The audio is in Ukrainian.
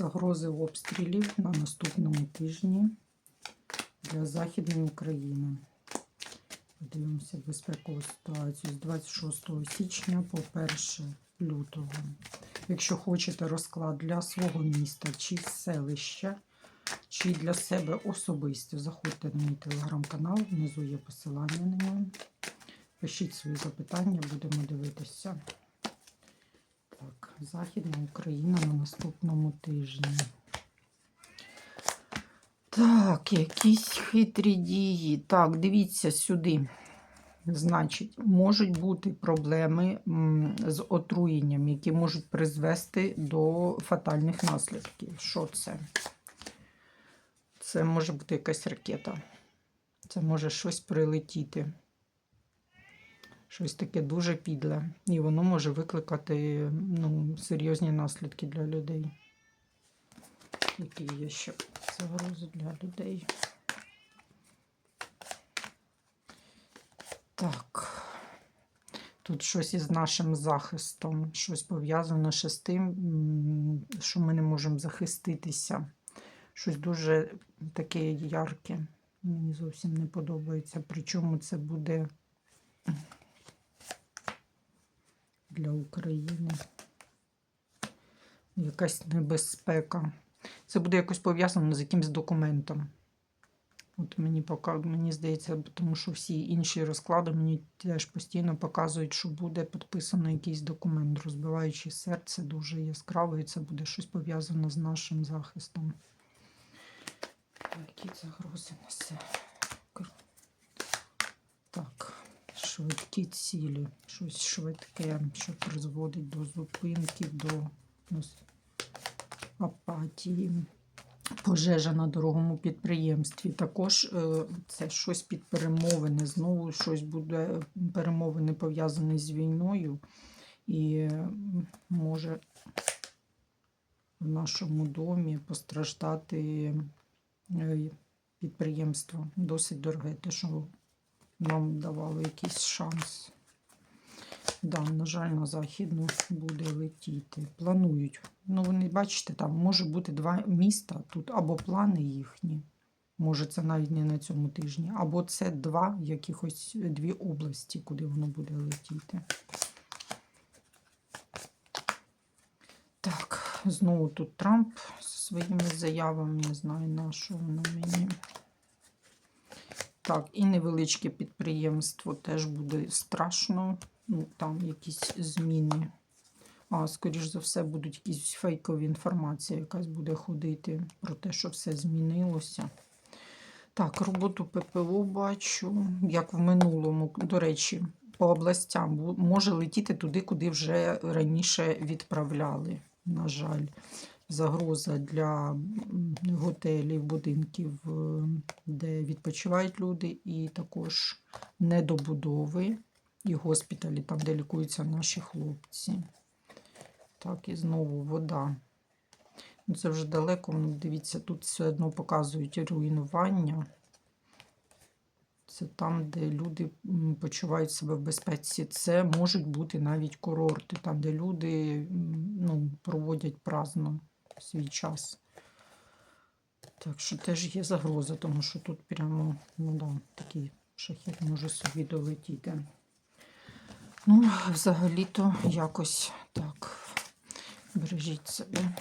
Загрози обстрілів на наступному тижні для Західної України. Подивимося безпекову ситуацію з 26 січня по 1 лютого. Якщо хочете розклад для свого міста чи селища, чи для себе особисто, заходьте на мій телеграм-канал, внизу є посилання на нього. Пишіть свої запитання, будемо дивитися. Західна Україна на наступному тижні. Так, якісь хитрі дії. Так, дивіться сюди. Значить, можуть бути проблеми з отруєнням, які можуть призвести до фатальних наслідків. Що це? Це може бути якась ракета. Це може щось прилетіти. Щось таке дуже підле. І воно може викликати ну, серйозні наслідки для людей. Які є ще загрози для людей. Так. Тут щось із нашим захистом, щось пов'язане ще з тим, що ми не можемо захиститися. Щось дуже таке ярке. Мені зовсім не подобається. Причому це буде для України. Якась небезпека. Це буде якось пов'язано з якимось документом. От мені пока, мені здається, тому що всі інші розклади мені теж постійно показують, що буде підписано якийсь документ, розбиваючи серце дуже яскраво, і це буде щось пов'язане з нашим захистом. Які загрози несе? Швидкі цілі, щось швидке, що призводить до зупинки, до ну, апатії. Пожежа на дорогому підприємстві. Також е, це щось під перемовини. Знову щось буде перемовини пов'язані з війною, і може в нашому домі постраждати е, підприємство. Досить дороге, те, що нам давало якийсь шанс. Да, на жаль, на західну буде летіти. Планують. Ну, вони, бачите, там може бути два міста тут, або плани їхні. Може, це навіть не на цьому тижні, або це два якихось дві області, куди воно буде летіти. Так, знову тут Трамп зі своїми заявами, не знаю, на що воно мені. Так, і невеличке підприємство теж буде страшно. Ну, там якісь зміни. А, скоріш за все, будуть якісь фейкові інформації, якась буде ходити про те, що все змінилося. Так, роботу ППО бачу, як в минулому, до речі, по областям може летіти туди, куди вже раніше відправляли. На жаль, загроза для готелів, будинків, е, де відпочивають люди, і також недобудови і госпіталі, там, де лікуються наші хлопці. Так, і знову вода. Ну, Це вже далеко, ну, дивіться, тут все одно показують руйнування. Це там, де люди почувають себе в безпеці. Це можуть бути навіть курорти, там, де люди ну, проводять праздно свій час. Так що теж є загроза, тому що тут прямо ну, да, такий шахет може собі долетіти. Ну, взагалі-то якось так. Бережіть себе.